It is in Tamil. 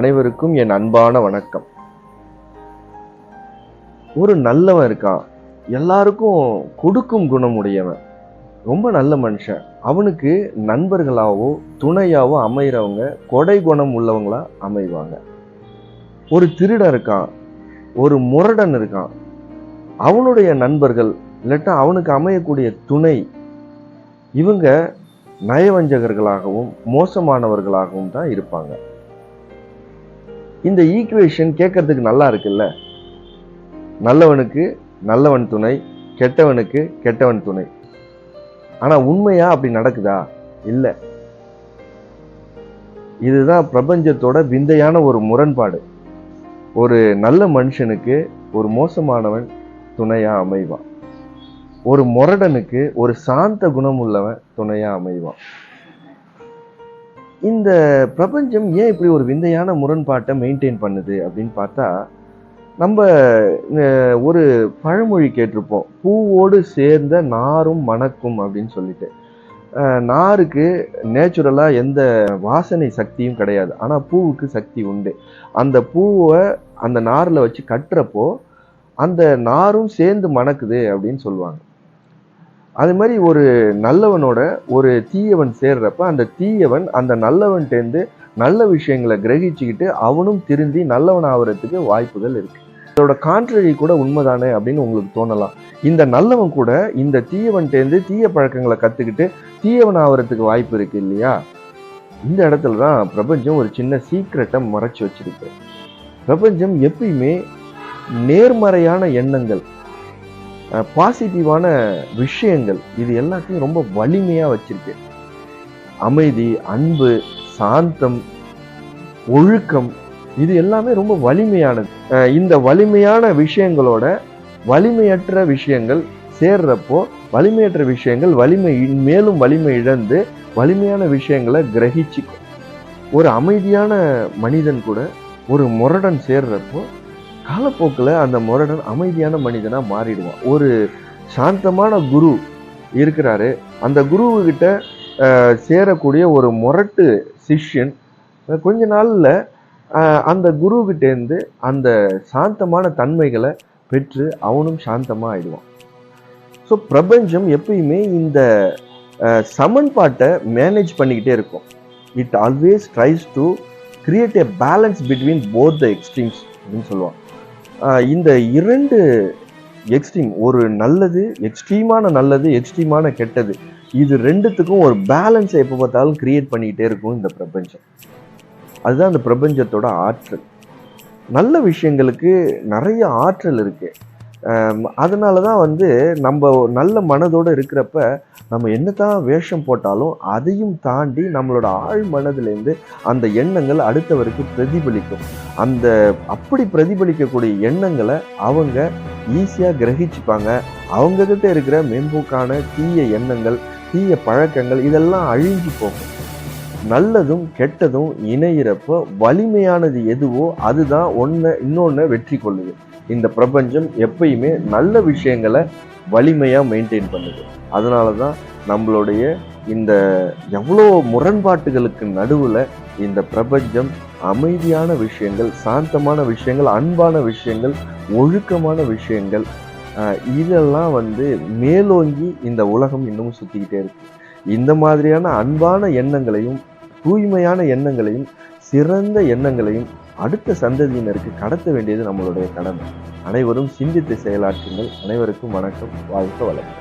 அனைவருக்கும் என் அன்பான வணக்கம். ஒரு நல்லவன் இருக்கான். எல்லாருக்கும் கொடுக்கும் குணம் உடையவன் ரொம்ப நல்ல மனுஷன். அவனுக்கு நண்பர்களாவோ துணையாவோ அமைகிறவங்க கொடை குணம் உள்ளவங்களா அமைவாங்க. ஒரு திருடன் இருக்கான். ஒரு முரடன் இருக்கான். அவனுடைய நண்பர்கள் இல்லாட்டா அவனுக்கு அமையக்கூடிய துணை இவங்க நயவஞ்சகர்களாகவும் மோசமானவர்களாகவும் தான் இருப்பாங்க. இந்த ஈக்குவேஷன் கேட்கறதுக்கு நல்லா இருக்குல்ல? நல்லவனுக்கு நல்லவன் துணை கெட்டவனுக்கு கெட்டவன் துணை. ஆனால் உண்மையா அப்படி நடக்குதா? இல்லை. இதுதான் பிரபஞ்சத்தோட விந்தையான ஒரு முரண்பாடு. ஒரு நல்ல மனுஷனுக்கு ஒரு மோசமானவன் துணையா அமைவான். ஒரு முரடனுக்கு ஒரு சாந்த குணம் உள்ளவன் துணையா அமைவான். இந்த பிரபஞ்சம் ஏன் இப்படி ஒரு விந்தையான முரண்பாட்டை மெயின்டைன் பண்ணுது அப்படின்னு பார்த்தா நம்ம ஒரு பழமொழி கேட்டிருப்போம். பூவோடு சேர்ந்த நாரும் மணக்கும் அப்படின்னு சொல்லிட்டு. நாருக்கு நேச்சுரலாக எந்த வாசனை சக்தியும் கிடையாது. ஆனால் பூவுக்கு சக்தி உண்டு. அந்த பூவை அந்த நாரில் வச்சு கட்டுறப்போ அந்த நாரும் சேர்ந்து மணக்குது அப்படின்னு சொல்லுவாங்க. அது மாதிரி ஒரு நல்லவனோட ஒரு தீயவன் சேர்றப்ப அந்த தீயவன் அந்த நல்லவன்ட்டேருந்து நல்ல விஷயங்களை கிரகிச்சுக்கிட்டு அவனும் திருந்தி நல்லவன் ஆகிறதுக்கு வாய்ப்புகள் இருக்கு. இதோட கான்ட்ரரி கூட உண்மைதானே அப்படின்னு உங்களுக்கு தோணலாம். இந்த நல்லவன் கூட இந்த தீயவன்ட்டேருந்து தீய பழக்கங்களை கற்றுக்கிட்டு தீயவன் ஆகிறதுக்கு வாய்ப்பு இருக்கு இல்லையா? இந்த இடத்துல தான் பிரபஞ்சம் ஒரு சின்ன சீக்ரெட்டை மறைச்சி வச்சிருக்கு. பிரபஞ்சம் எப்பயுமே நேர்மறையான எண்ணங்கள் பாசிட்டிவான விஷயங்கள் இது எல்லாத்தையும் ரொம்ப வலிமையாக வச்சிருக்கு. அமைதி அன்பு சாந்தம் ஒழுக்கம் இது எல்லாமே ரொம்ப வலிமையானது. இந்த வலிமையான விஷயங்களோட வலிமையற்ற விஷயங்கள் சேர்றப்போ வலிமையற்ற விஷயங்கள் வலிமை மேலும் வலிமை இழந்து வலிமையான விஷயங்களை கிரகிச்சிக்கும். ஒரு அமைதியான மனிதன் கூட ஒரு முரடன் சேர்றப்போ காலப்போக்கில் அந்த முரடன் அமைதியான மனிதனாக மாறிடுவான். ஒரு சாந்தமான குரு இருக்கிறாரு. அந்த குருவுக்கிட்ட சேரக்கூடிய ஒரு முரட்டு சிஷ்யன் கொஞ்ச நாளில் அந்த குருகிட்டேருந்து அந்த சாந்தமான தன்மைகளை பெற்று அவனும் சாந்தமாக ஆயிடுவான் ஸோ பிரபஞ்சம் எப்பயுமே இந்த சமன்பாட்டை மேனேஜ் பண்ணிக்கிட்டே இருக்கும். It always tries to create a balance between both the extremes அப்படின்னு சொல்லுவான் இந்த இரண்டு எக்ஸ்ட்ரீம் ஒரு நல்லது எக்ஸ்ட்ரீமான நல்லது எக்ஸ்ட்ரீமான கெட்டது இது ரெண்டுத்துக்கும் ஒரு பேலன்ஸை எப்போ பார்த்தாலும் கிரியேட் பண்ணிக்கிட்டே இருக்கும் இந்த பிரபஞ்சம். அதுதான் அந்த பிரபஞ்சத்தோட ஆற்றல். நல்ல விஷயங்களுக்கு நிறைய ஆற்றல் இருக்குது அதனால தான் வந்து நம்ம நல்ல மனதோடு இருக்கிறப்ப நம்ம என்னதான் வேஷம் போட்டாலும் அதையும் தாண்டி நம்மளோட ஆழ் மனதிலேருந்து அந்த எண்ணங்கள் அடுத்தவருக்கு பிரதிபலிக்கும். அந்த அப்படி பிரதிபலிக்கக்கூடிய எண்ணங்களை அவங்க ஈஸியாக கிரகிச்சுப்பாங்க. அவங்கக்கிட்ட இருக்கிற மேம்போக்கான தீய எண்ணங்கள் தீய பழக்கங்கள் இதெல்லாம் அழிஞ்சு போகும். நல்லதும் கெட்டதும் இணையிறப்போ வலிமையானது எதுவோ அதுதான் ஒன்றை இன்னொன்று வெற்றி கொள்ளுது. இந்த பிரபஞ்சம் எப்பயுமே நல்ல விஷயங்களை வலிமையாக மெயின்டைன் பண்ணுது. அதனால தான் நம்மளுடைய இந்த எவ்வளோ முரண்பாட்டுகளுக்கு நடுவில் இந்த பிரபஞ்சம் அமைதியான விஷயங்கள் சாந்தமான விஷயங்கள் அன்பான விஷயங்கள் ஒழுக்கமான விஷயங்கள் இதெல்லாம் வந்து மேலோங்கி இந்த உலகம் இன்னமும் சுற்றிக்கிட்டே இருக்கு. இந்த மாதிரியான அன்பான எண்ணங்களையும் தூய்மையான எண்ணங்களையும் சிறந்த எண்ணங்களையும் அடுத்த சந்ததியினருக்கு கடத்த வேண்டியது நம்மளுடைய கடமை. அனைவரும் சிந்தித்து செயலாற்றுங்கள். அனைவருக்கும் வணக்கம். வாழ்க வளம்